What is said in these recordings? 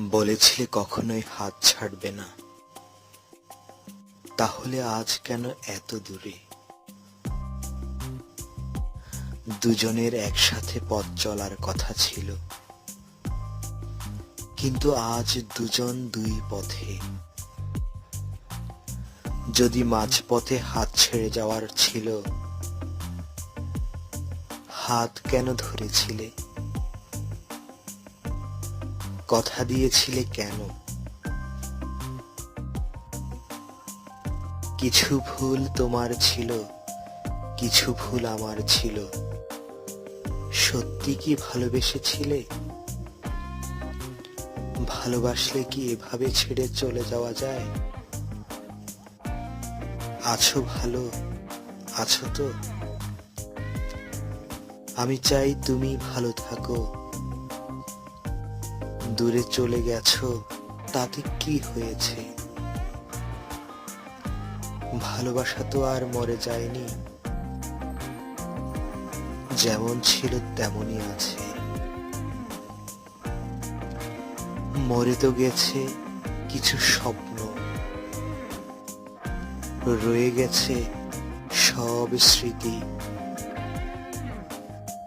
বলেছিলে কখনোই হাত ছাড়বে না। তাহলে আজ কেন এত দূরে? দুজনের একসাথে পথ চলার কথা ছিল। কিন্তু আজ দুজন দুই পথে। যদি মাঝপথে হাত ছেড়ে যাওয়ার ছিল, হাত কেন ধরেছিলে? কথা দিয়েছিলে কেন? কিছু ভুল তোমার ছিল, কিছু ভুল আমার ছিল। সত্যি কি ভালোবেসেছিলে? ভালোবাসলে কি এভাবে ছেড়ে চলে যাওয়া যায়? আছো ভালো, আছো তো? আমি চাই তুমি ভালো থাকো। দূরে চলে গেছো, তাতে কি হয়েছে? ভালোবাসা তো আর মরে যায়নি। যেমন ছিল তেমনই আছে। মরে তো গেছে কিছু স্বপ্ন। রয়ে গেছে সব স্মৃতি।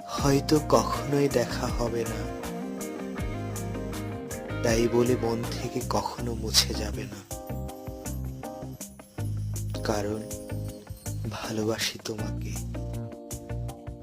হয়তো কখনোই দেখা হবে না। তাই বলে মন থেকে কখনো মুছে যাবে না। কারণ ভালোবাসি তোমাকে।